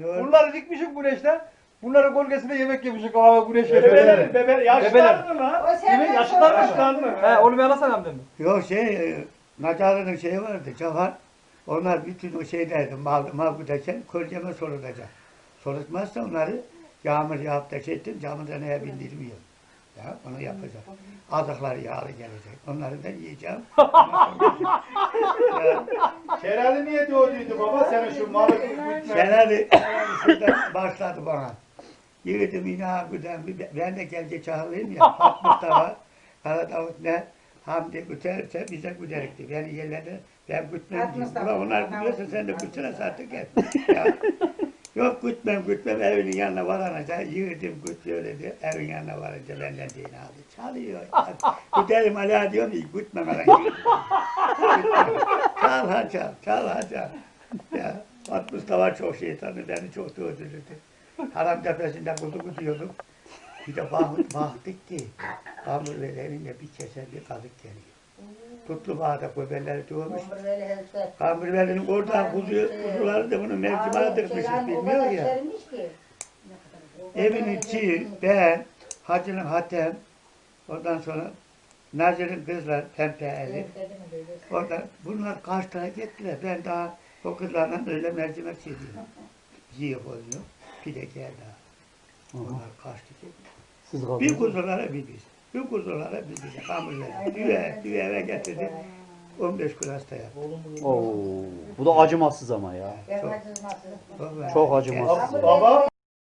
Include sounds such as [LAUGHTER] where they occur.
Yok. Bunları dikmişim güneşte. Bunların gölgesinde yemek yemişim hava güneş Bebeler, yemeği. bebeler, yaşlılar mı lan? O senin yaşlılar mı? Yaşlılar mı? He onu bir anlatsana dedim. Yok şey, e, Nacarı'nın şeyi vardı, Cafar. Onlar bütün o şeylerdi, mal, mal güderken kolyeme solutacak. Solutmazsa onları yağmur yağıp da çektim, camdaneye bindirmiyor. Ya onu yapacak. Azıkları yağlı gelecek. Onları ben yiyeceğim. [LAUGHS] ya, Şerali niye doğduydu baba senin şu malı? Şener [LAUGHS] şuradan başladı bana. Yürüdüm yine güden, ben de gel geç ağlayayım ya. [LAUGHS] Hak Mustafa, Kara Davut ne? Hamdi güterse bize güderikti. Beni yerlerde ben gütmem Hak diyor. Mustafa, Ulan onlar Kara gütüyorsa sen de gütsene zaten gel. Ya. Yok gütmem gütmem evinin yanına varanca yürüdüm gütüyor dedi. Evin yanına varınca benden değil aldı. Çalıyor. [LAUGHS] Güterim hala diyorum ki gütmem hala. çal ha çal, çal ha çal. Ya At Mustafa çok şeytanı beni çok da öldürürdü. Haram tepesinde kuzu kutuyorduk. Bir de bah- baktık ki Kamur ve elinde bir kese bir kazık geliyor. Tutlu bağda göbelleri doğmuş. Kamur velinin oradan kuzu, kuzuları da bunu mevcimaya tıkmışız bilmiyor ya. Evin içi, ben, Hacı'nın Hatem, ondan sonra Nazir'in kızlar, Pempe Elif. Oradan bunlar Kaş'ta gittiler. Ben daha o kızlarla öyle mercimek yediyorum. Yiyor [LAUGHS] oluyor. Pide geldi. Onlar kaçtı gitti. Siz Bir kuzulara bir biz. Bir kuzulara bir biz. Hamurlar. Düve, düve eve getirdi. 15 gün hasta yaptı. Oo, bu da acımasız ama ya. Baba, Çok acımasız. Baba